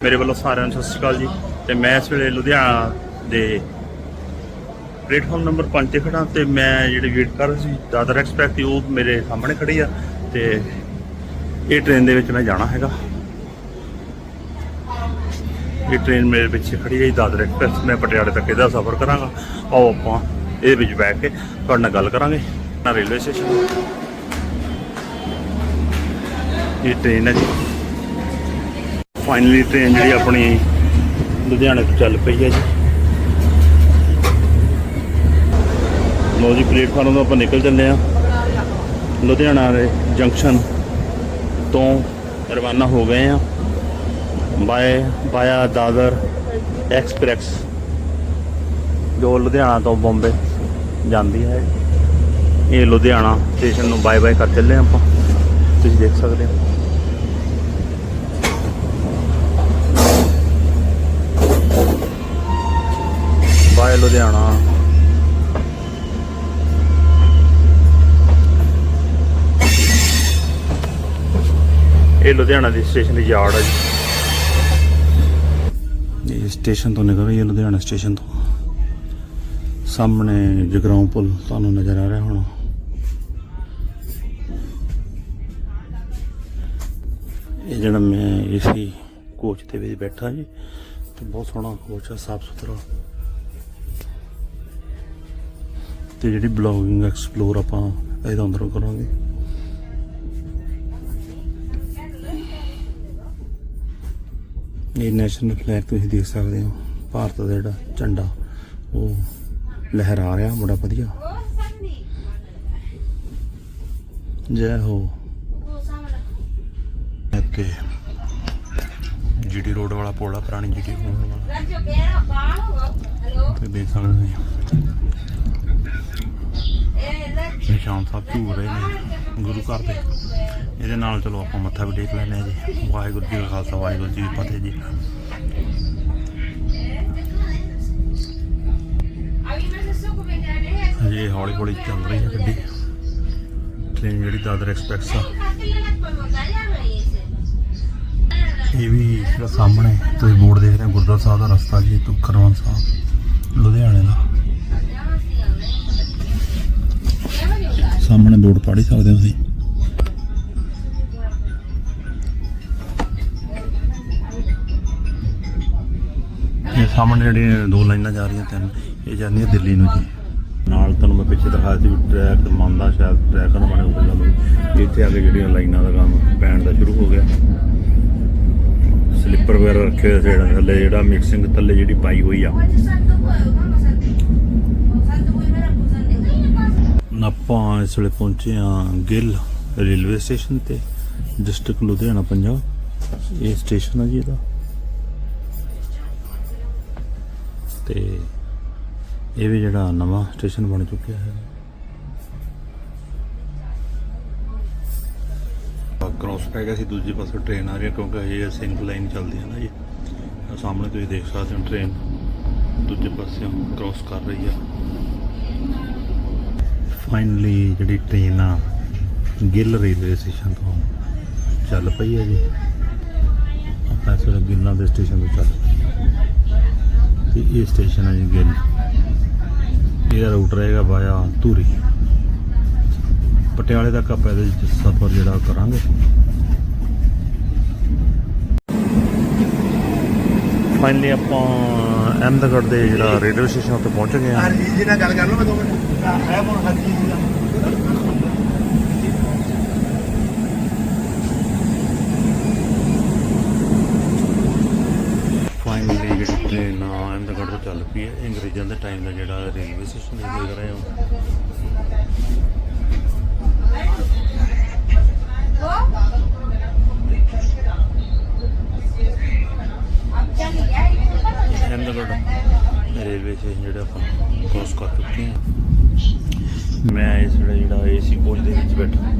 ਮੇਰੇ ਵੱਲੋਂ ਸਾਰਿਆਂ ਨੂੰ ਸਤਿ ਸ਼੍ਰੀ ਅਕਾਲ ਜੀ। ਤੇ ਮੈਂ ਇਸ ਵੇਲੇ ਲੁਧਿਆਣਾ ਦੇ ਪਲੇਟਫਾਰਮ ਨੰਬਰ 5 ਤੇ ਖੜਾ ਤੇ ਮੈਂ ਜਿਹੜੀ ਵੇਟ ਕਰ ਰਿਹਾ ਸੀ ਦਾਦਰ ਐਕਸਪ੍ਰੈਸ ਦੀ ਉਹ ਮੇਰੇ ਸਾਹਮਣੇ ਖੜੀ ਆ ਤੇ ਇਹ ਟ੍ਰੇਨ ਦੇ ਵਿੱਚ ਮੈਂ ਜਾਣਾ ਹੈਗਾ। ਇਹ ਟ੍ਰੇਨ ਮੇਰੇ ਪਿੱਛੇ ਖੜੀ ਹੈ ਜੀ, ਦਾਦਰ ਐਕਸਪ੍ਰੈਸ। ਮੈਂ ਪਟਿਆਲੇ ਤੱਕ ਇਹਦਾ ਸਫ਼ਰ ਕਰਾਂਗਾ। ਆਓ ਆਪਾਂ ਇਹਦੇ ਵਿੱਚ ਬੈਠ ਕੇ ਤੁਹਾਡੇ ਨਾਲ ਗੱਲ ਕਰਾਂਗੇ ਨਾ ਰੇਲਵੇ ਸਟੇਸ਼ਨ। ਇਹ ਟ੍ਰੇਨ ਹੈ ਜੀ। ਫਾਈਨਲੀ ਟ੍ਰੇਨ ਜਿਹੜੀ ਆਪਣੀ ਲੁਧਿਆਣੇ ਤੋਂ ਚੱਲ ਪਈ ਹੈ ਜੀ। ਲੋ ਜੀ ਪਲੇਟਫਾਰਮ ਤੋਂ ਆਪਾਂ ਨਿਕਲ ਚੱਲੇ ਆ ਲੁਧਿਆਣਾ ਦੇ ਜੰਕਸ਼ਨ ਤੋਂ ਰਵਾਨਾ ਹੋ ਗਏ ਆ ਬਾਏ, ਬਾਇਆ ਦਾਦਰ ਐਕਸਪ੍ਰੈਸ, ਜੋ ਲੁਧਿਆਣਾ ਤੋਂ ਬੰਬੇ ਜਾਂਦੀ ਹੈ। ਇਹ ਲੁਧਿਆਣਾ ਸਟੇਸ਼ਨ ਨੂੰ ਬਾਏ ਬਾਏ ਕਰ ਚੱਲੇ ਆ ਆਪਾਂ। ਤੁਸੀਂ ਦੇਖ ਸਕਦੇ ਹੋ ਬਾਏ ਲੁਧਿਆਣਾ। ਇਹ ਲੁਧਿਆਣਾ ਦੀ ਸਟੇਸ਼ਨ ਦੀ ਯਾਰਡ ਹੈ ਜੀ। ਇਹ ਸਟੇਸ਼ਨ ਤੋਂ ਨਿਕਲ ਰਹੀ ਹੈ ਲੁਧਿਆਣਾ ਸਟੇਸ਼ਨ ਤੋਂ। ਸਾਹਮਣੇ ਜਗਰਾਉਂ ਪੁਲ ਤੁਹਾਨੂੰ ਨਜ਼ਰ ਆ ਰਿਹਾ ਹੋਣਾ। ਇਹ ਜਿਹੜਾ ਮੈਂ ਏਸੀ ਕੋਚ ਦੇ ਵਿੱਚ ਬੈਠਾ ਜੀ, ਤੇ ਬਹੁਤ ਸੋਹਣਾ ਕੋਚ ਆ, ਸਾਫ਼ ਸੁਥਰਾ। ਤੇ ਜਿਹੜੀ ਬਲੌਗਿੰਗ ਐਕਸਪਲੋਰ ਆਪਾਂ ਇਹਦੇ ਅੰਦਰੋਂ ਕਰਾਂਗੇ। ਇਹ ਨੈਸ਼ਨਲ ਫਲੈਗ ਤੁਸੀਂ ਦੇਖ ਸਕਦੇ ਹੋ ਭਾਰਤ ਦਾ ਜਿਹੜਾ ਝੰਡਾ ਉਹ ਲਹਿਰਾ ਰਿਹਾ ਬੜਾ ਵਧੀਆ। ਜੈ ਹੋ। ਇੱਥੇ ਜੀਟੀ ਰੋਡ ਵਾਲਾ ਪੋਲਾ ਪੁਰਾਣੀ ਜੀਟੀ ਰੋਡ ਵਾਲਾ। ਤੇ ਦੇਖ ਸਕਦੇ ਹੋ। ਨਿਸ਼ਾਨ ਸਾਹਿਬ ਝੂਲ ਰਹੇ ਨੇ, ਗੁਰੂ ਘਰ ਦੇ। ਇਹਦੇ ਨਾਲ ਚਲੋ ਆਪਾਂ ਮੱਥਾ ਵੀ ਟੇਕ ਲੈਂਦੇ ਹਾਂ ਜੀ। ਵਾਹਿਗੁਰੂ ਜੀ ਕਾ ਖਾਲਸਾ, ਵਾਹਿਗੁਰੂ ਜੀ ਕੀ ਫਤਿਹ ਜੀ। ਹਜੇ ਹੌਲੀ ਹੌਲੀ ਚੱਲ ਰਹੀ ਹੈ ਗੱਡੀ। ਟ੍ਰੇਨ ਜਿਹੜੀ ਦਾਦਰ ਐਕਸਪ੍ਰੈਸ ਆ। ਇਹ ਵੀ ਜਿਹੜਾ ਸਾਹਮਣੇ ਤੁਸੀਂ ਬੋਰਡ ਦੇਖ ਰਹੇ ਹੋ, ਗੁਰਦੁਆਰਾ ਸਾਹਿਬ ਦਾ ਰਸਤਾ ਜੀ, ਤੁਖਰਵਨ ਸਾਹਿਬ, ਲੁਧਿਆਣੇ ਦਾ। ਸਾਹਮਣੇ ਬੋਰਡ ਪੜ੍ਹ ਹੀ ਸਕਦੇ ਹੋ ਤੁਸੀਂ। ਇਹ ਸਾਹਮਣੇ ਜਿਹੜੀਆਂ ਦੋ ਲਾਈਨਾਂ ਜਾ ਰਹੀਆਂ ਤਿੰਨ ਇਹ ਜਾਂਦੀਆਂ ਦਿੱਲੀ ਨੂੰ ਜੀ। ਨਾਲ ਤੁਹਾਨੂੰ ਮੈਂ ਪਿੱਛੇ ਦਿਖਾਇਆ ਸੀ ਵੀ ਟਰੈਕ ਮੰਨਦਾ ਸ਼ਾਇਦ ਟਰੈਕ ਨਾ ਬਣੇ ਗੱਲ ਹੋਈ। ਇੱਥੇ ਆ ਕੇ ਜਿਹੜੀਆਂ ਲਾਈਨਾਂ ਦਾ ਕੰਮ ਪੈਣ ਦਾ ਸ਼ੁਰੂ ਹੋ ਗਿਆ। ਸਲਿੱਪਰ ਵਗੈਰਾ ਰੱਖੇ ਹੋਏ ਸੀ ਜਿਹੜਾ ਥੱਲੇ ਜਿਹੜਾ ਮਿਕਸਿੰਗ ਥੱਲੇ ਜਿਹੜੀ ਪਾਈ ਹੋਈ ਆ। ਆਪਾਂ ਇਸ ਵੇਲੇ ਪਹੁੰਚੇ ਆ ਗਿੱਲ ਰੇਲਵੇ ਸਟੇਸ਼ਨ ਤੇ, ਡਿਸਟ੍ਰਿਕਟ ਲੁਧਿਆਣਾ, ਪੰਜਾਬ। ਇਹ ਸਟੇਸ਼ਨ ਆ ਜੀ ਇਹਦਾ। ਤੇ ਇਹ ਵੀ ਜਿਹੜਾ ਨਵਾਂ ਸਟੇਸ਼ਨ ਬਣ ਚੁੱਕਿਆ ਹੈ। ਕ੍ਰੋਸ ਪੈ ਗਿਆ ਸੀ, ਦੂਜੇ ਪਾਸੇ ਟ੍ਰੇਨ ਆ ਰਹੀ ਹੈ, ਕਿਉਂਕਿ ਇਹ ਸਿੰਗਲ ਲਾਈਨ ਚੱਲਦੀ ਹੈ ਨਾ ਜੀ। ਸਾਹਮਣੇ ਤੁਸੀਂ ਦੇਖ ਸਕਦੇ ਹੋ ਟ੍ਰੇਨ ਦੂਜੇ ਪਾਸੇ ਕ੍ਰੋਸ ਕਰ ਰਹੀ ਆ ਫਾਈਨਲੀ ਜਿਹੜੀ ਟ੍ਰੇਨ ਆ, ਗਿੱਲ ਰੇਲਵੇ ਸਟੇਸ਼ਨ ਤੋਂ ਚੱਲ ਪਈ ਹੈ ਜੀ। ਆਪਾਂ ਇਸ ਗਿੱਲਾਂ ਦੇ ਸਟੇਸ਼ਨ ਤੋਂ ਚੱਲ ਪਏ ਤੇ ਇਹ ਸਟੇਸ਼ਨ ਹੈ ਜੀ ਗਿੱਲ। ਇਹਦਾ ਰੂਟ ਰਹੇਗਾ ਵਾਇਆ ਧੂਰੀ। ਪਟਿਆਲੇ ਤੱਕ ਆਪਾਂ ਇਹਦੇ ਵਿੱਚ ਸਫ਼ਰ ਜਿਹੜਾ ਕਰਾਂਗੇ। ਫਾਈਨਲੀ ਆਪਾਂ ਅਹਿਮਦਗੜ੍ਹ ਦੇ ਜਿਹੜਾ ਰੇਲਵੇ ਸਟੇਸ਼ਨ ਉੱਤੇ ਪਹੁੰਚ ਗਏ ਹਾਂ। ਹਰਜੀਤ ਜੀ ਨਾਲ ਗੱਲ ਕਰ ਲਓ ਮੈਂ ਦੋ ਮਿੰਟ। ਹੈ ਕੋਣ ਹਰਜੀਤ ਜੀ ਦਾ। ਫਾਈਨਲੀ ਜਿਹੜੀ ਟ੍ਰੇਨ ਅਹਿਮਦਗੜ੍ਹ ਤੋਂ ਚੱਲ ਪਈ ਹੈ। ਅੰਗਰੇਜ਼ਾਂ ਦੇ ਟਾਈਮ ਦਾ ਜਿਹੜਾ ਰੇਲਵੇ ਸਟੇਸ਼ਨ ਦੇਖ ਰਹੇ ਹੋ ਅਹਿਮਦਗੜ੍ਹ ਰੇਲਵੇ ਸਟੇਸ਼ਨ ਜਿਹੜਾ ਆਪਾਂ ਕ੍ਰੋਸ ਕਰ ਚੁੱਕੇ ਹਾਂ ਮੈਂ ਇਸ ਵੇਲੇ ਜਿਹੜਾ ਏਸੀ ਕੋਚ ਦੇ ਵਿੱਚ ਬੈਠਾ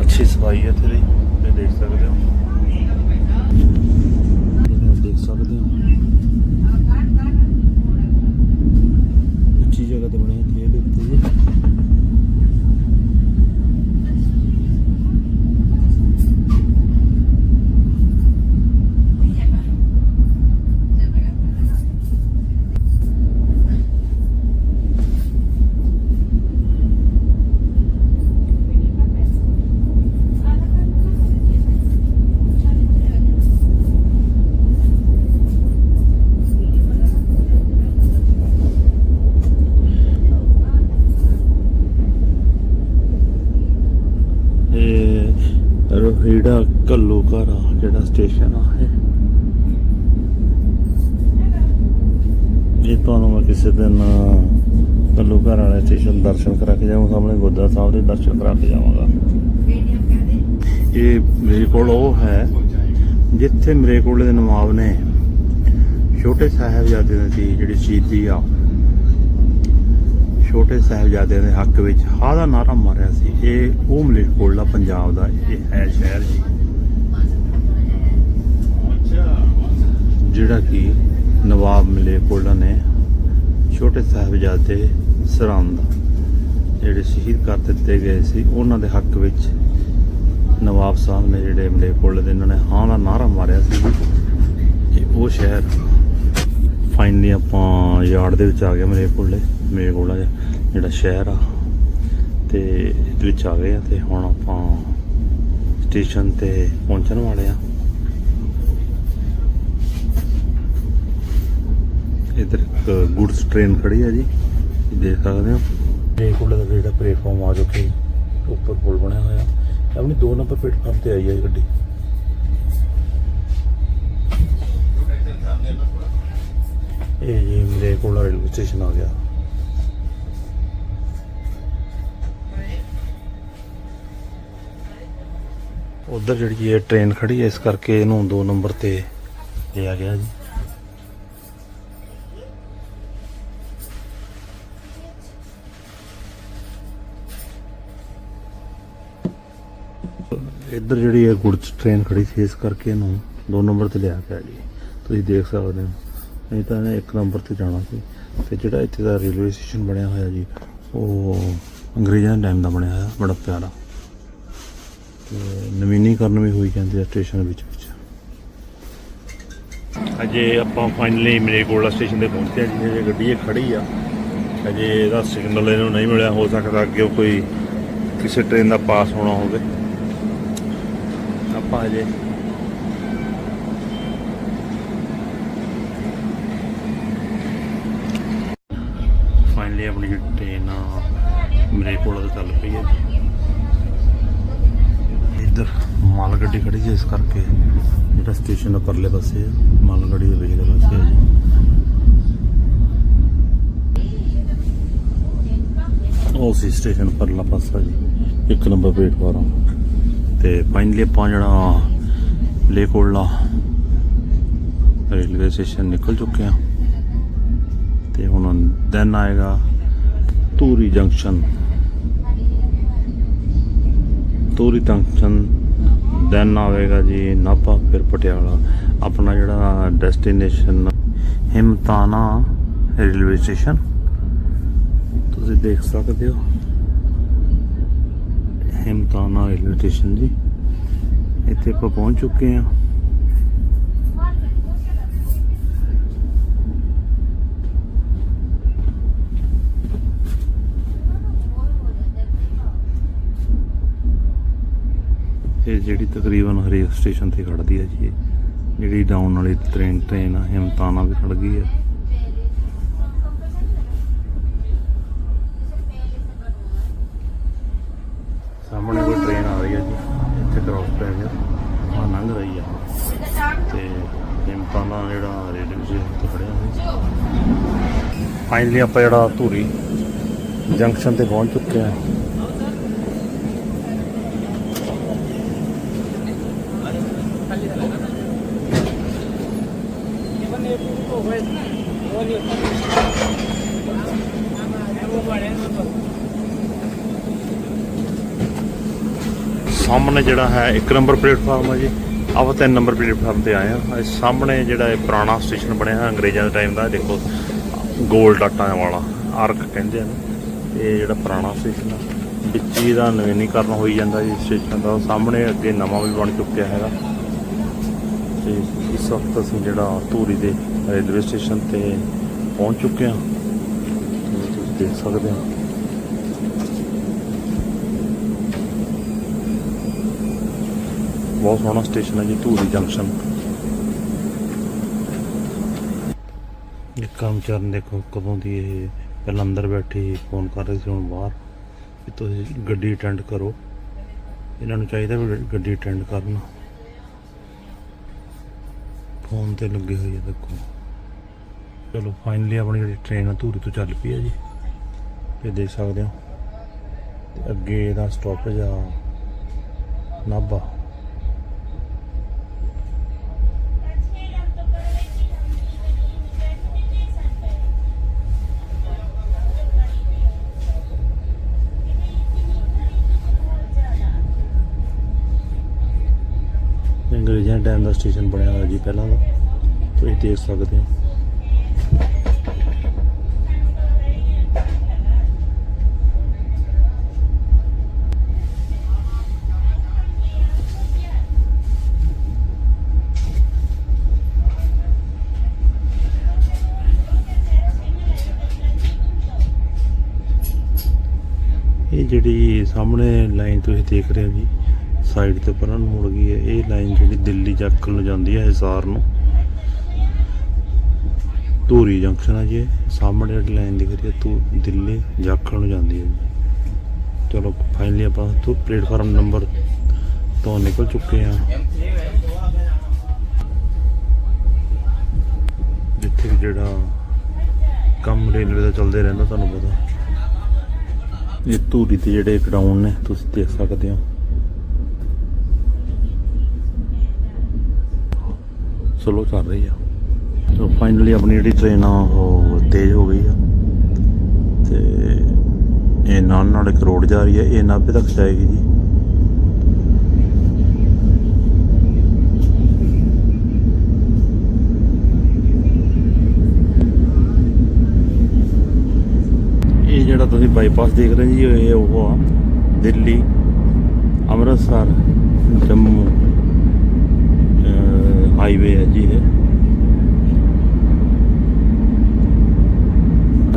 ਅੱਛੀ ਸਫ਼ਾਈ ਹੈ ਇੱਥੇ ਦੀ ਤੇ ਦੇਖ ਸਕਦੇ ਹੋ ਜਿਹੜਾ ਦੇਖ ਸਕਦੇ ਹੋ ਉੱਚੀ ਜਗ੍ਹਾ ਤੇ ਬਣੇ ਇੱਥੇ ਇਹਦੇ ਉੱਤੇ ਜੀ ਕੱਲੂ ਘਰ ਆ ਜਿਹੜਾ ਸਟੇਸ਼ਨ ਆ ਇਹ ਇਹ ਤੁਹਾਨੂੰ ਮੈਂ ਕਿਸੇ ਦਿਨ ਕੱਲੂ ਘਰ ਵਾਲੇ ਸਟੇਸ਼ਨ ਦਰਸ਼ਨ ਕਰਾ ਕੇ ਜਾਵਾਂ ਸਾਹਮਣੇ ਗੁਰਦੁਆਰਾ ਸਾਹਿਬ ਦੇ ਦਰਸ਼ਨ ਕਰਾ ਕੇ ਜਾਵਾਂਗਾ। ਇਹ ਮੇਰੇ ਕੋਲ ਉਹ ਹੈ, ਜਿੱਥੇ ਮੇਰੇ ਕੋਲ ਦੇ ਨਵਾਬ ਨੇ ਛੋਟੇ ਸਾਹਿਬਜ਼ਾਦੇ ਦੀ ਜਿਹੜੀ ਸ਼ਹੀਦੀ ਆ, ਛੋਟੇ ਸਾਹਿਬਜ਼ਾਦਿਆਂ ਦੇ ਹੱਕ ਵਿੱਚ ਹਾ ਦਾ ਨਾਰਾ ਮਾਰਿਆ ਸੀ। ਇਹ ਉਹ ਮਲੇਰਕੋਟਲਾ ਪੰਜਾਬ ਦਾ, ਇਹ ਹੈ ਸ਼ਹਿਰ ਜੀ। ਜਿਹੜਾ ਕਿ ਨਵਾਬ ਮਲੇਰਕੋਟਲਾ ਨੇ, ਛੋਟੇ ਸਾਹਿਬਜ਼ਾਦੇ ਸਰਹੰਦ ਜਿਹੜੇ ਸ਼ਹੀਦ ਕਰ ਦਿੱਤੇ ਗਏ ਸੀ, ਉਹਨਾਂ ਦੇ ਹੱਕ ਵਿੱਚ ਨਵਾਬ ਸਾਹਿਬ ਨੇ ਜਿਹੜੇ ਮਲੇਰਕੋਟਲੇ ਦੇ ਇਹਨਾਂ ਨੇ ਹਾਂ ਦਾ ਨਾਰਾ ਮਾਰਿਆ ਸੀ ਇਹ ਉਹ ਸ਼ਹਿਰ ਫਾਈਨਲੀ ਆਪਾਂ ਯਾਰਡ ਦੇ ਵਿੱਚ ਆ ਗਏ ਮਲੇਰਕੋਟਲੇ ਮਲੇਰਕੋਟਲਾ ਜਿਹੜਾ ਸ਼ਹਿਰ ਆ। ਤੇ ਇਹਦੇ ਵਿੱਚ ਆ ਗਏ ਆ ਤੇ ਹੁਣ ਆਪਾਂ ਸਟੇਸ਼ਨ ਤੇ ਪਹੁੰਚਣ ਵਾਲੇ ਆ। ਇਧਰ ਇੱਕ ਗੁੱਡਸ ਟ੍ਰੇਨ ਖੜੀ ਆ ਜੀ, ਦੇਖ ਸਕਦੇ ਹੋ? ਮਲੇਰਕੋਟਲੇ ਦਾ ਜਿਹੜਾ ਪਲੇਟਫਾਰਮ ਆ ਚੁੱਕੇ ਉੱਪਰ ਪੁਲ ਬਣਿਆ ਹੋਇਆ। ਆਪਣੀ 2 ਨੰਬਰ ਪਲੇਟਫਾਰਮ ਤੇ ਆਈ ਹੈ ਇਹ ਗੱਡੀ। ਇਹ ਜੀ ਮਲੇਰਕੋਟਲਾ ਰੇਲਵੇ ਸਟੇਸ਼ਨ ਆ ਗਿਆ। ਉਧਰ ਜਿਹੜੀ ਇਹ ਟ੍ਰੇਨ ਖੜੀ ਹੈ ਇਸ ਕਰਕੇ ਇਹਨੂੰ 2 ਨੰਬਰ ਤੇ ਲਿਆ ਗਿਆ ਜੀ। ਇੱਧਰ ਜਿਹੜੀ ਇਹ ਗੁੜਚ ਟ੍ਰੇਨ ਖੜੀ ਸੀ, ਇਸ ਕਰਕੇ ਇਹਨੂੰ 2 ਨੰਬਰ ਤੇ ਲਿਆ ਗਿਆ ਜੀ ਤੁਸੀਂ ਦੇਖ ਸਕਦੇ ਹੋ। ਨਹੀਂ ਤਾਂ ਇਹਨੇ 1 ਨੰਬਰ ਤੇ ਜਾਣਾ ਸੀ। ਤੇ ਜਿਹੜਾ ਇੱਥੇ ਦਾ ਰੇਲਵੇ ਸਟੇਸ਼ਨ ਬਣਿਆ ਹੋਇਆ ਜੀ, ਉਹ ਅੰਗਰੇਜ਼ਾਂ ਦੇ ਟਾਈਮ ਦਾ ਬਣਿਆ ਹੋਇਆ, ਬੜਾ ਪਿਆਰਾ। ਤੇ ਨਵੀਨੀਕਰਨ ਵੀ ਹੋਈ ਜਾਂਦੀ ਹੈ ਸਟੇਸ਼ਨ ਵਿੱਚ ਵਿੱਚ। ਅਜੇ ਆਪਾਂ ਫਾਈਨਲੀ ਮੇਰੇ ਕੋਲ ਸਟੇਸ਼ਨ ਤੇ ਪਹੁੰਚੇ ਹਾਂ ਜੀ ਇਹ ਗੱਡੀ ਇਹ ਖੜੀ ਆ। ਅਜੇ ਇਹਦਾ ਸਿਗਨਲ ਇਹਨੂੰ ਨਹੀਂ ਮਿਲਿਆ, ਹੋ ਸਕਦਾ ਅੱਗੇ ਉਹ ਕੋਈ ਕਿਸੇ ਟ੍ਰੇਨ ਦਾ ਪਾਸ ਹੋਣਾ ਹੋਵੇ। ਆਪਾਂ ਅਜੇ ਫਾਈਨਲੀ ਆਪਣੀ ਟ੍ਰੇਨ ਆ ਮਲੇਰਕੋਟਲਾ ਤੋਂ ਚੱਲ ਪਈ ਹੈ ਜੀ। ਇੱਧਰ ਮਾਲ ਗੱਡੀ ਖੜੀ ਜੀ ਇਸ ਕਰਕੇ। ਜਿਹੜਾ ਸਟੇਸ਼ਨ ਪਰਲੇ ਪਾਸੇ ਹੈ ਮਾਲ ਗੱਡੀ ਦੇ ਪਿਛਲੇ ਪਾਸੇ ਹੈ ਜੀ। ਉਹ ਸੀ ਸਟੇਸ਼ਨ ਪਰਲਾ ਪਾਸਾ ਜੀ, ਇੱਕ ਨੰਬਰ ਪਲੇਟਫਾਰਮ ਤੇ ਫਾਈਨਲੀ ਆਪਾਂ ਜਿਹੜਾ ਲੇਕੋਲਾ ਰੇਲਵੇ ਸਟੇਸ਼ਨ ਨਿਕਲ ਚੁੱਕੇ ਆ ਤੇ ਹੁਣ ਦੈਨ ਆਏਗਾ Dhuri junction Dhuri junction then ਆਵੇਗਾ ਜੀ ਨਾਭਾ, ਫਿਰ ਪਟਿਆਲਾ। ਆਪਣਾ ਜਿਹੜਾ ਡੈਸਟੀਨੇਸ਼ਨ ਹਿਮਤਾਨਾ ਰੇਲਵੇ ਸਟੇਸ਼ਨ ਤੁਸੀਂ ਦੇਖ ਸਕਦੇ ਹੋ। ਹਿਮਤਾਨਾ ਰੇਲਵੇ ਸਟੇਸ਼ਨ ਜੀ। ਇੱਥੇ ਆਪਾਂ ਪਹੁੰਚ ਚੁੱਕੇ ਹਾਂ। ਇਹ ਜਿਹੜੀ ਤਕਰੀਬਨ ਹਰੇਕ ਸਟੇਸ਼ਨ ਤੇ ਖੜਦੀ ਹੈ ਜੀ, ਇਹ। ਜਿਹੜੀ ਡਾਊਨ ਵਾਲੀ ਟ੍ਰੇਨ ਟ੍ਰੇਨ ਆ, ਹਿਮਤਾਨਾ ਵੀ ਖੜ ਗਈ ਹੈ। ਫਾਈਨਲੀ ਆਪਾਂ ਜਿਹੜਾ ਧੂਰੀ ਜੰਕਸ਼ਨ ਤੇ ਪਹੁੰਚ ਚੁੱਕੇ ਹਾਂ। ਸਾਹਮਣੇ ਜਿਹੜਾ ਹੈ, ਇੱਕ ਨੰਬਰ ਪਲੇਟਫਾਰਮ ਹੈ ਜੀ। ਆਪਾਂ ਤਿੰਨ ਨੰਬਰ ਪਲੇਟਫਾਰਮ ਤੇ ਆਏ ਆ ਸਾਹਮਣੇ ਜਿਹੜਾ ਇਹ ਪੁਰਾਣਾ ਸਟੇਸ਼ਨ ਬਣਿਆ ਹੈ, ਅੰਗਰੇਜ਼ਾਂ ਦੇ ਟਾਈਮ ਦਾ। ਦੇਖੋ ਗੋਲ ਡਾਟਾਂ ਵਾਲਾ, ਆਰਕ ਕਹਿੰਦੇ ਆ ਇਹ ਜਿਹੜਾ ਪੁਰਾਣਾ ਸਟੇਸ਼ਨ ਆ, ਵਿੱਚ ਹੀ ਦਾ ਨਵੀਨੀਕਰਨ ਹੋਈ ਜਾਂਦਾ ਜੀ ਸਟੇਸ਼ਨ ਦਾ। ਸਾਹਮਣੇ ਅੱਗੇ ਨਵਾਂ ਵੀ ਬਣ ਚੁੱਕਿਆ ਹੈਗਾ। ਤੇ ਇਸ ਵਕਤ ਅਸੀਂ ਜਿਹੜਾ ਧੂਰੀ ਦੇ ਰੇਲਵੇ ਸਟੇਸ਼ਨ ਤੇ ਪਹੁੰਚ ਚੁੱਕੇ ਹਾਂ। ਤੁਸੀਂ ਦੇਖ ਸਕਦੇ ਹੋ। ਬਹੁਤ ਸੋਹਣਾ ਸਟੇਸ਼ਨ ਹੈ ਜੀ, ਧੂਰੀ ਜੰਕਸ਼ਨ ਕੰਮ ਕਰਮਚਾਰੀ ਦੇਖੋ ਕਦੋਂ ਦੀ ਇਹ ਪਹਿਲਾਂ ਅੰਦਰ ਬੈਠੀ ਫੋਨ ਕਰ ਰਹੀ ਸੀ, ਹੁਣ ਬਾਹਰ। ਵੀ ਤੁਸੀਂ ਗੱਡੀ ਅਟੈਂਡ ਕਰੋ। ਇਹਨਾਂ ਨੂੰ ਚਾਹੀਦਾ ਵੀ ਗੱਡੀ ਅਟੈਂਡ ਕਰਨ। ਫੋਨ ਤੇ ਲੱਗੇ ਹੋਏ ਆ ਦੇਖੋ। ਚਲੋ ਫਾਈਨਲੀ ਆਪਣੀ ਜਿਹੜੀ ਟ੍ਰੇਨ ਆ, ਧੂਰੀ ਤੋਂ ਚੱਲ ਪਈ ਹੈ ਜੀ। ਇਹ ਦੇਖ ਸਕਦੇ ਹੋ। ਤੇ ਅੱਗੇ ਇਹਦਾ ਸਟਾਪੇਜ ਆ ਨਾਭਾ। ਸਟੇਸ਼ਨ ਬਣਿਆ ਹੋਇਆ ਜੀ ਪਹਿਲਾਂ ਦਾ। ਤੁਸੀਂ ਦੇਖ ਸਕਦੇ ਹੋ। ਇਹ ਜਿਹੜੀ ਸਾਹਮਣੇ ਲਾਈਨ ਤੁਸੀਂ ਦੇਖ ਰਹੇ ਹੋ ਜੀ ਸਾਈਡ ਤੇ ਪਰਾਂ ਨੂੰ ਮੁੜ ਗਈ ਹੈ। ਇਹ ਲਾਈਨ ਜਿਹੜੀ ਦਿੱਲੀ ਜਾਖਲ ਨੂੰ ਜਾਂਦੀ ਹੈ ਹਿਸਾਰ ਨੂੰ। ਧੂਰੀ ਜੰਕਸ਼ਨ ਹੈ ਜੀ ਸਾਹਮਣੇ ਜਿਹੜੀ ਲਾਈਨ ਦਿਖ ਰਹੀ ਹੈ ਤੂੰ ਦਿੱਲੀ ਜਾਖਲ ਨੂੰ ਜਾਂਦੀ ਹੈ। ਜੀ ਚਲੋ ਫਾਈਨਲੀ ਆਪਾਂ ਤੋਂ ਪਲੇਟਫਾਰਮ ਨੰਬਰ ਤੋਂ ਨਿਕਲ ਚੁੱਕੇ ਹਾਂ। ਜਿੱਥੇ ਕਿ ਜਿਹੜਾ ਕੰਮ ਰੇਲਵੇ ਦਾ ਚੱਲਦੇ ਰਹਿੰਦਾ, ਤੁਹਾਨੂੰ ਪਤਾ। ਇਹ ਧੂਰੀ ਤੇ ਜਿਹੜੇ ਗਰਾਊਂਡ ਨੇ, ਤੁਸੀਂ ਦੇਖ ਸਕਦੇ ਹੋ। ਸਲੋ ਚੱਲ ਰਹੀ ਆ। ਸੋ ਫਾਈਨਲੀ ਆਪਣੀ ਜਿਹੜੀ ਟ੍ਰੇਨ ਆ, ਉਹ ਤੇਜ਼ ਹੋ ਗਈ ਆ। ਤੇ ਇਹ ਨਾਲ ਨਾਲ ਇੱਕ ਰੋਡ ਜਾ ਰਹੀ ਹੈ ਇਹ 90 ਤੱਕ ਜਾਏਗੀ ਜੀ। ਇਹ ਜਿਹੜਾ ਤੁਸੀਂ ਬਾਈਪਾਸ ਦੇਖ ਰਹੇ ਜੀ, ਇਹ ਉਹ ਆ ਦਿੱਲੀ, ਅੰਮ੍ਰਿਤਸਰ, ਜੰਮੂ। ਹਾਈਵੇ ਹੈ ਜੀ ਇਹ।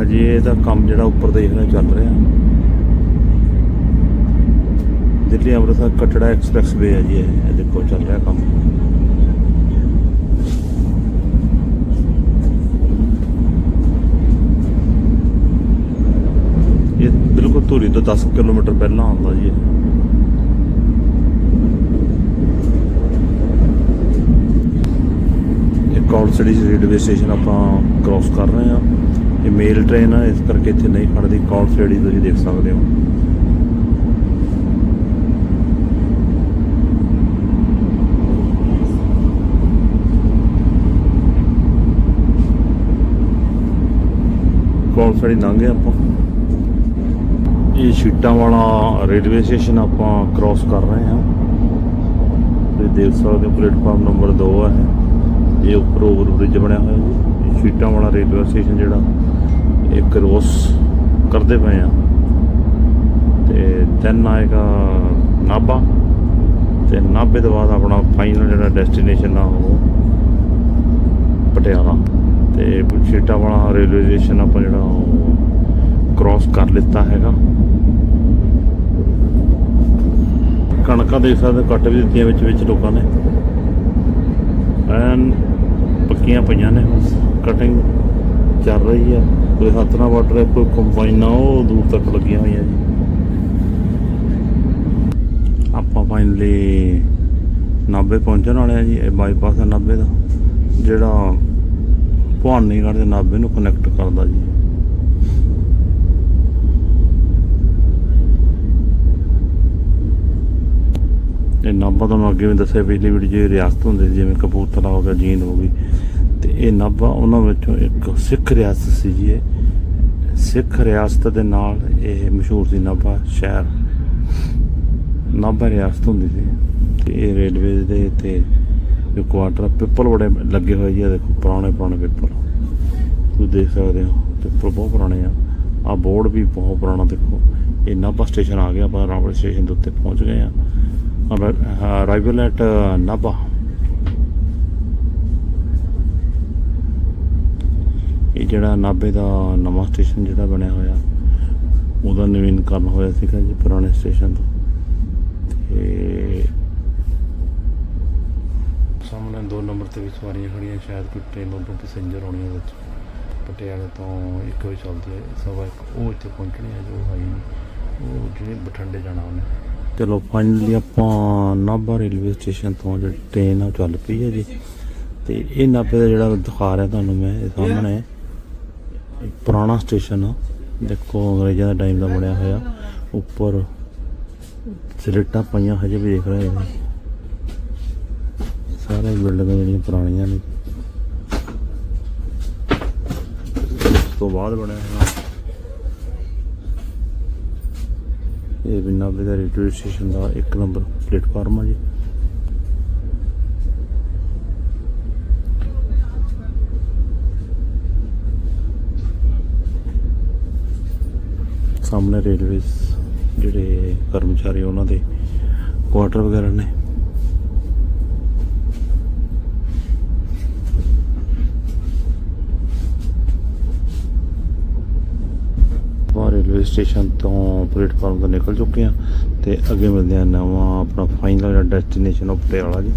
ਅਜੇ ਇਹਦਾ ਕੰਮ ਜਿਹੜਾ ਉੱਪਰ ਦੇਖ ਰਹੇ ਚੱਲ ਰਿਹਾ। ਦਿੱਲੀ ਅੰਮ੍ਰਿਤਸਰ ਕਟੜਾ ਐਕਸਪ੍ਰੈਸ ਵੇ ਹੈ ਜੀ ਇਹ। ਦੇਖੋ, ਚੱਲ ਰਿਹਾ ਕੰਮ। ਇਹ ਬਿਲਕੁਲ ਧੂਰੀ ਤੋਂ 10 ਕਿਲੋਮੀਟਰ ਪਹਿਲਾਂ ਆਉਂਦਾ ਜੀ ਇਹ। ਇਹ ਕੌਲ ਸਿਟੀ ਰੇਲਵੇ ਸਟੇਸ਼ਨ ਆਪਾਂ ਕ੍ਰਾਸ ਕਰ ਰਹੇ ਹਾਂ। ਇਹ ਮੇਲ ਟ੍ਰੇਨ ਆ, ਇਸ ਕਰਕੇ ਇੱਥੇ ਨਹੀਂ ਖੜਦੀ ਕੌਲ ਸਿਟੀ ਤੁਸੀਂ ਦੇਖ ਸਕਦੇ ਹੋ। ਕੌਲ ਸਿਟੀ ਲੰਘੇ ਆਪਾਂ। ਇਹ ਸ਼ੀਟਾਂ ਵਾਲਾ ਰੇਲਵੇ ਸਟੇਸ਼ਨ ਆਪਾਂ ਕ੍ਰਾਸ ਕਰ ਰਹੇ ਹਾਂ। ਤੁਸੀਂ ਦੇਖ ਸਕਦੇ ਹੋ, ਪਲੇਟਫਾਰਮ ਨੰਬਰ 2 ਹੈ ਇਹ ਉੱਪਰ ਓਵਰ ਬ੍ਰਿਜ ਬਣਿਆ ਹੋਇਆ ਜੀ। ਸ਼ੀਟਾਂ ਵਾਲਾ ਰੇਲਵੇ ਸਟੇਸ਼ਨ ਜਿਹੜਾ ਇਹ ਕ੍ਰੋਸ ਕਰਦੇ ਪਏ ਆ। ਤੇ ਤਿੰਨ ਆਏਗਾ ਨਾਭਾ ਤੇ ਨਾਭੇ ਤੋਂ ਬਾਅਦ ਆਪਣਾ ਫਾਈਨਲ ਜਿਹੜਾ ਡੈਸਟੀਨੇਸ਼ਨ ਆ ਉਹ ਪਟਿਆਲਾ। ਤੇ ਸ਼ੀਟਾਂ ਵਾਲਾ ਰੇਲਵੇ ਸਟੇਸ਼ਨ ਆਪਾਂ ਜਿਹੜਾ ਉਹ ਕ੍ਰਾਸ ਕਰ ਲਿੱਤਾ ਹੈਗਾ। ਕਣਕਾਂ ਦੇਖ ਸਕਦੇ ਹੋ, ਕੱਟ ਵੀ ਦਿੱਤੀਆਂ ਵਿੱਚ ਵਿੱਚ ਲੋਕਾਂ ਨੇ। ਐਨ ਪੱਕੀਆਂ ਪਈਆਂ ਨੇ। ਕਟਿੰਗ ਚੱਲ ਰਹੀ ਆ। ਕੋਈ ਹੱਥ ਨਾਲ ਵੱਢ ਰਿਹਾ, ਕੋਈ ਕੰਬਾਈਨਾਂ ਉਹ ਦੂਰ ਤੱਕ ਲੱਗੀਆਂ ਹੋਈਆਂ ਜੀ। ਆਪਾਂ ਫਾਈਨਲੀ ਨਾਭੇ ਪਹੁੰਚਣ ਵਾਲੇ ਆ ਜੀ, ਇਹ ਬਾਈਪਾਸ ਹੈ ਨਾਭੇ ਦਾ, ਜਿਹੜਾ ਭਵਾਨੀਗੜ੍ਹ ਦੇ ਨਾਭੇ ਨੂੰ ਕਨੈਕਟ ਕਰਦਾ ਜੀ। ਇਹ ਨਾਭਾ ਤੁਹਾਨੂੰ ਅੱਗੇ ਵੀ ਦੱਸਿਆ ਪਿਛਲੀ ਵੀਡੀਓ 'ਚ ਰਿਆਸਤ ਹੁੰਦੀ ਸੀ ਜਿਵੇਂ ਕਪੂਰਥਲਾ ਹੋ ਗਿਆ, ਜੀਂਦ ਹੋ ਗਈ, ਤੇ ਇਹ ਨਾਭਾ ਉਹਨਾਂ ਵਿੱਚੋਂ ਇੱਕ ਸਿੱਖ ਰਿਆਸਤ ਸੀ ਜੀ ਇਹ। ਸਿੱਖ ਰਿਆਸਤ ਦੇ ਨਾਲ ਇਹ ਮਸ਼ਹੂਰ ਸੀ ਨਾਭਾ ਸ਼ਹਿਰ। ਨਾਭਾ ਰਿਆਸਤ ਹੁੰਦੀ ਸੀ, ਤੇ ਇਹ ਰੇਲਵੇ ਦੇ ਤੇ ਜੋ ਕੁਆਟਰ ਪਿੱਪਲ ਬੜੇ ਲੱਗੇ ਹੋਏ ਜੀ ਆ ਦੇਖੋ, ਪੁਰਾਣੇ ਪੁਰਾਣੇ ਪਿੱਪਲ ਤੁਸੀਂ ਦੇਖ ਸਕਦੇ ਹੋ ਪਿੱਪਲ ਬਹੁਤ ਪੁਰਾਣੇ ਆ। ਆ ਬੋਰਡ ਵੀ ਬਹੁਤ ਪੁਰਾਣਾ, ਦੇਖੋ। ਇਹ ਨਾਭਾ ਸਟੇਸ਼ਨ ਆ ਗਿਆ, ਆਪਾਂ ਰਾਵਲ ਸਟੇਸ਼ਨ ਦੇ ਉੱਤੇ ਪਹੁੰਚ ਗਏ ਆ। ਅਰਾਈਵਲ ਐਟ ਨਾਭਾ ਇਹ ਜਿਹੜਾ ਨਾਭੇ ਦਾ ਨਵਾਂ ਸਟੇਸ਼ਨ ਜਿਹੜਾ ਬਣਿਆ ਹੋਇਆ, ਉਹਦਾ ਨਵੀਨਕਰਨ ਹੋਇਆ ਸੀਗਾ ਜੀ ਪੁਰਾਣੇ ਸਟੇਸ਼ਨ ਤੋਂ। ਤੇ ਸਾਹਮਣੇ ਦੋ ਨੰਬਰ ਤੇ ਵੀ ਸਵਾਰੀਆਂ ਖੜੀਆਂ ਸ਼ਾਇਦ ਕੋਈ ਟ੍ਰੇਨ ਉਦੋਂ ਪੈਸੇਂਜਰ ਹੋਣੀ ਉਹਦੇ ਵਿੱਚ। ਪਟਿਆਲੇ ਤੋਂ ਇੱਕ ਵਜੇ ਚੱਲਦੀ ਹੈ, ਸਵਾ ਇੱਕ, ਉਹ ਇੱਥੇ ਪਹੁੰਚਣੀ ਹੈ ਜੋ ਹੈ ਉਹ ਜਿਹੜੇ ਬਠਿੰਡੇ ਜਾਣਾ ਉਹਨੇ। ਚਲੋ ਫਾਈਨਲੀ ਆਪਾਂ ਨਾਭਾ ਰੇਲਵੇ ਸਟੇਸ਼ਨ ਤੋਂ ਜਿਹੜੀ ਟ੍ਰੇਨ ਆ ਉਹ ਚੱਲ ਪਈ ਹੈ ਜੀ। ਤੇ ਇਹ ਨਾਭੇ ਦਾ ਜਿਹੜਾ ਦਿਖਾ ਰਿਹਾ ਤੁਹਾਨੂੰ ਮੈਂ, ਇਹ ਸਾਹਮਣੇ ਪੁਰਾਣਾ ਸਟੇਸ਼ਨ ਆ। ਦੇਖੋ ਅੰਗਰੇਜ਼ਾਂ ਦਾ ਟਾਈਮ ਦਾ ਬਣਿਆ ਹੋਇਆ। ਉੱਪਰ ਸਲੇਟਾਂ ਪਈਆਂ ਹਜੇ ਵੀ ਦੇਖ ਰਹੇ ਹਾਂ ਸਾਰੇ ਬਿਲਡਿੰਗਾਂ ਜਿਹੜੀਆਂ ਪੁਰਾਣੀਆਂ ਨੇ। ਉਸ ਤੋਂ ਬਾਅਦ ਬਣਿਆ ਹੋਇਆ। ਇਹ ਵੀ ਨਾਭੇ ਦਾ ਰੇਲਵੇ ਸਟੇਸ਼ਨ ਦਾ ਇੱਕ ਨੰਬਰ ਪਲੇਟਫਾਰਮ ਆ ਜੀ। ਸਾਹਮਣੇ ਰੇਲਵੇਜ਼ ਜਿਹੜੇ ਕਰਮਚਾਰੀ ਉਹਨਾਂ ਦੇ ਕੁਆਟਰ ਵਗੈਰਾ ਨੇ ਆਪਾਂ ਰੇਲਵੇ ਸਟੇਸ਼ਨ ਤੋਂ ਪਲੇਟਫਾਰਮ ਤੋਂ ਨਿਕਲ ਚੁੱਕੇ ਹਾਂ ਤੇ ਅੱਗੇ ਮਿਲਦੇ ਹਾਂ ਨਵਾਂ ਆਪਣਾ ਫਾਈਨਲ ਡੈਸਟੀਨੇਸ਼ਨ ਆਫ ਪਟਿਆਲਾ ਜੀ।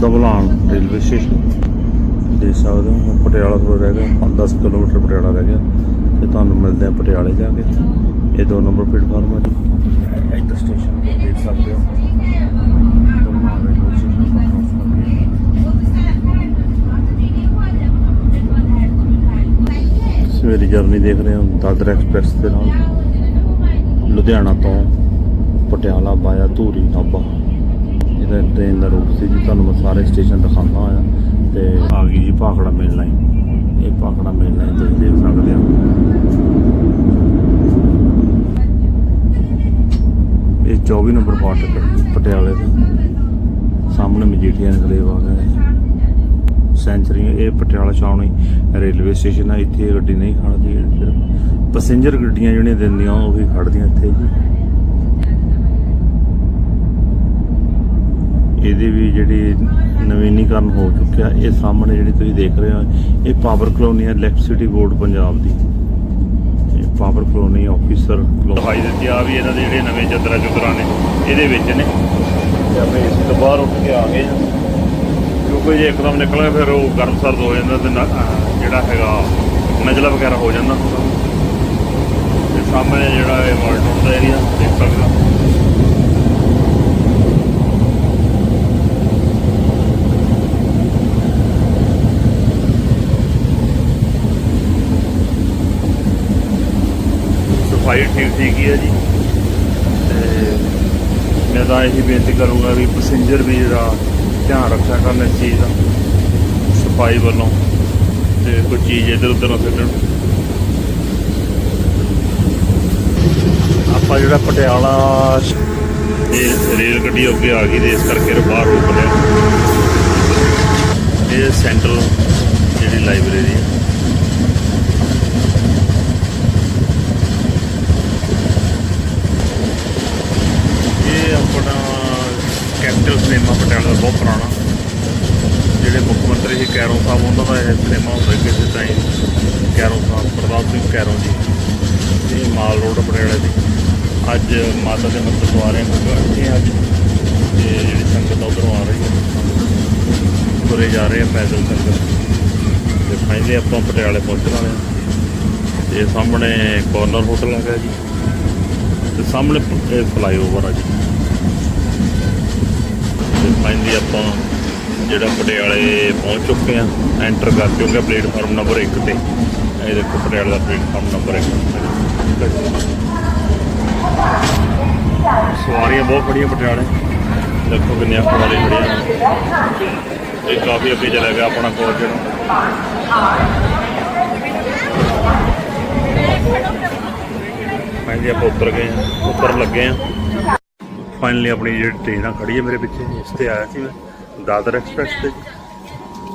Dablan railway station. ਦੇਖ ਸਕਦੇ ਹੋ ਪਟਿਆਲਾ ਤੋਂ ਰਹਿ ਗਿਆ 10 ਕਿਲੋਮੀਟਰ ਪਟਿਆਲਾ ਰਹਿ ਗਿਆ ਤੇ ਤੁਹਾਨੂੰ ਮਿਲਦੇ ਆ ਪਟਿਆਲੇ ਜਾ ਕੇ। ਇਹ ਦੋ ਨੰਬਰ ਪਲੇਟਫਾਰਮ ਹੈ ਜੀ ਇੱਧਰ ਸਟੇਸ਼ਨ ਤੇ ਦੇਖ ਸਕਦੇ ਹੋ ਦਬਲਾਨ ਰੇਲਵੇ ਸਟੇਸ਼ਨ ਤੋਂ cross ਕਰਕੇ ਮੇਰੀ ਜਰਨੀ ਦੇਖ ਰਹੇ ਹੋ ਦਾਦਰ ਐਕਸਪ੍ਰੈਸ ਦੇ ਨਾਲ। ਲੁਧਿਆਣਾ ਤੋਂ ਪਟਿਆਲਾ ਬਾਇਆ ਧੂਰੀ ਨਾਭਾ। ਇਹਦਾ ਟ੍ਰੇਨ ਦਾ ਰੂਟ ਸੀ ਜੀ, ਤੁਹਾਨੂੰ ਮੈਂ ਸਾਰੇ ਸਟੇਸ਼ਨ ਦਿਖਾਉਂਦਾ ਹੋਇਆ। ਤੇ ਆ ਗਈ ਜੀ ਭਾਖੜਾ ਮੇਨ ਲਾਈਨ ਇਹ ਭਾਖੜਾ ਮੇਨ ਲਾਈਨ ਤੁਸੀਂ ਦੇਖ ਸਕਦੇ ਹੋ। ਇਹ 24 ਨੰਬਰ ਫਾਟਕ ਪਟਿਆਲੇ ਦਾ। ਸਾਹਮਣੇ ਮਜੀਠੀਆ ਐਨਕਲੇਵ ਆ ਗਿਆ ਸੈਂਚਰੀ ਇਹ ਪਟਿਆਲਾ ਛਾਉਣੀ ਰੇਲਵੇ ਸਟੇਸ਼ਨ ਆ, ਇੱਥੇ ਗੱਡੀ ਨਹੀਂ ਖੜਦੀ ਸਿਰਫ ਪੈਸੇਂਜਰ ਗੱਡੀਆਂ ਜਿਹੜੀਆਂ ਦਿੰਦੀਆਂ, ਉਹ ਹੀ ਖੜਦੀਆਂ ਇੱਥੇ ਜੀ। ਇਹਦੀ ਵੀ ਜਿਹੜੀ ਨਵੀਨੀਕਰਨ ਹੋ ਚੁੱਕਿਆ, ਇਹ ਸਾਹਮਣੇ ਜਿਹੜੀ ਤੁਸੀਂ ਦੇਖ ਰਹੇ ਹੋ, ਇਹ ਪਾਵਰ ਕਲੋਨੀ ਹੈ ਇਲੈਕਟ੍ਰਿਸਿਟੀ ਬੋਰਡ ਪੰਜਾਬ ਦੀ। ਇਹ ਪਾਵਰ ਕਲੋਨੀ ਆਫੀਸਰ ਦਿਖਾਈ ਦਿੱਤੀ ਆ ਵੀ ਇਹਨਾਂ ਦੇ ਜਿਹੜੇ ਨਵੇਂ ਚੰਦਰਾ ਚੁੰਦਰਾ ਨੇ, ਇਹਦੇ ਵਿੱਚ ਨੇ। ਤੇ ਆਪਣੇ ਏਸੀ ਤੋਂ ਬਾਹਰ ਉੱਠ ਕੇ ਆ ਗਏ ਹਾਂ। ਕਿਉਂਕਿ ਜੇ ਇੱਕਦਮ ਨਿਕਲੇ ਫਿਰ ਉਹ ਗਰਮ ਸਰਦ ਹੋ ਜਾਂਦਾ ਤੇ ਨਾ- ਜਿਹੜਾ ਹੈਗਾ ਨਜ਼ਲਾ ਵਗੈਰਾ ਹੋ ਜਾਂਦਾ। ਤੇ ਸਾਹਮਣੇ ਜਿਹੜਾ ਇਹ ਮਾਲਟਨ ਦਾ ਏਰੀਆ ਦੇਖ ਸਕਦੇ ਹੋ। ਸਫ਼ਾਈ ਠੀਕ ਠੀਕ ਹੀ ਹੈ ਜੀ। ਤੇ ਮੈਂ ਤਾਂ ਇਹੀ ਬੇਨਤੀ ਕਰੂੰਗਾ ਵੀ ਪੈਸੇਂਜਰ ਵੀ ਜਿਹੜਾ ਧਿਆਨ ਰੱਖਿਆ ਕਰਨ ਇਸ ਚੀਜ਼ ਦਾ, ਸਫ਼ਾਈ ਵੱਲੋਂ, ਤੇ ਕੋਈ ਚੀਜ਼ ਇੱਧਰ ਉੱਧਰ ਨਾ ਸਿੱਟਣ ਆਪਾਂ ਜਿਹੜਾ ਪਟਿਆਲਾ ਇਹ ਰੇਲ ਗੱਡੀ ਅੱਗੇ ਆ ਗਈ ਤੇ ਇਸ ਕਰਕੇ ਬਾਹਰ ਰੋਕ ਲਿਆ। ਇਹ ਸੈਂਟਰਲ ਜਿਹੜੀ ਲਾਇਬ੍ਰੇਰੀ ਹੈ ਇਹ ਆਪਣਾ ਕੈਪੀਟਲ ਸਿਨੇਮਾ ਪਟਿਆਲਾ ਦਾ ਬਹੁਤ ਪੁਰਾਣਾ। ਜਿਹੜੇ ਮੁੱਖ ਮੰਤਰੀ ਸੀ ਕੈਰੋਂ ਸਾਹਿਬ, ਉਹਨਾਂ ਦਾ ਇਹ ਸਿਨੇਮਾ ਹੁੰਦਾ ਕਿਸੇ ਟਾਈਮ ਕੈਰੋਂ ਸਾਹਿਬ, ਪ੍ਰਤਾਪ ਸਿੰਘ ਕੈਰੋਂ ਜੀ, ਇਹ ਮਾਲ ਰੋਡ ਪਟਿਆਲੇ ਦੀ। ਅੱਜ ਮਾਤਾ ਦੇ ਮੰਦਰ ਤੋਂ ਆ ਰਹੇ ਹਾਂ ਕਿਉਂਕਿ ਅੱਜ। ਤੇ ਜਿਹੜੀ ਸੰਗਤ ਆ, ਉੱਧਰੋਂ ਆ ਰਹੀ ਹੈ। ਤੁਰੇ ਜਾ ਰਹੇ ਆ ਪੈਦਲ ਸੰਗਤ। ਤੇ ਫਾਈਨਲੀ ਆਪਾਂ ਪਟਿਆਲੇ ਪਹੁੰਚਣ ਵਾਲੇ ਹਾਂ। ਤੇ ਸਾਹਮਣੇ ਕੋਰਨਰ ਹੋਟਲ ਹੈਗਾ ਜੀ। ਤੇ ਸਾਹਮਣੇ ਪ- ਫਲਾਈਓਵਰ ਆ ਜੀ। ਤੇ ਫਾਈਨਲੀ ਆਪਾਂ ਜਿਹੜਾ ਪਟਿਆਲੇ ਪਹੁੰਚ ਚੁੱਕੇ ਆ ਐਂਟਰ ਕਰ ਚੁੱਕੇ ਆ ਪਲੇਟਫਾਰਮ ਨੰਬਰ 1 ਤੇ। ਇਹ ਦੇਖੋ ਪਟਿਆਲੇ ਦਾ ਪਲੇਟਫਾਰਮ ਨੰਬਰ 1 ਸਵਾਰੀਆਂ ਬਹੁਤ ਖੜੀਆਂ ਪਟਿਆਲੇ। ਦੇਖੋ ਕਿੰਨੀਆਂ ਸਵਾਰੀਆਂ ਖੜੀਆਂ। ਇਹ ਕਾਫੀ ਅੱਗੇ ਚਲਾ ਗਿਆ ਆਪਣਾ ਕੋਚ ਜਿਹੜਾ ਫਾਈਨਲੀ ਆਪਾਂ ਉੱਤਰ ਗਏ ਹਾਂ, ਉੱਤਰ ਲੱਗੇ ਹਾਂ। ਫਾਈਨਲੀ ਆਪਣੀ ਜਿਹੜੀ ਟ੍ਰੇਨ ਆ ਖੜੀ ਹੈ ਮੇਰੇ ਪਿੱਛੇ, ਇਸ ਤੇ ਆਇਆ ਸੀ ਮੈਂ, ਦਾਦਰ ਐਕਸਪ੍ਰੈਸ ਤੇ।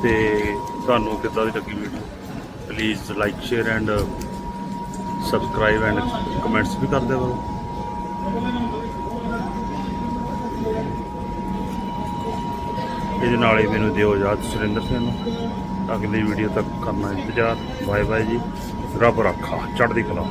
ਤੇ ਤੁਹਾਨੂੰ ਕਿੱਦਾਂ ਦੀ ਲੱਗੀ video please like share and subscribe and comments ਵੀ ਕਰ ਦਿਆ ਕਰੋ ਇਹਦੇ ਨਾਲ ਹੀ ਮੈਨੂੰ ਦਿਓ ਯਾਦ, ਸੁਰਿੰਦਰ ਸਿੰਘ ਨੂੰ। ਅਗਲੀ ਵੀਡੀਓ ਤੱਕ ਕਰਨਾ ਇੰਤਜ਼ਾਰ। ਬਾਏ ਬਾਏ ਜੀ। ਰੱਬ ਰੱਖਾ। ਚੜ੍ਹਦੀ ਕਲਾ।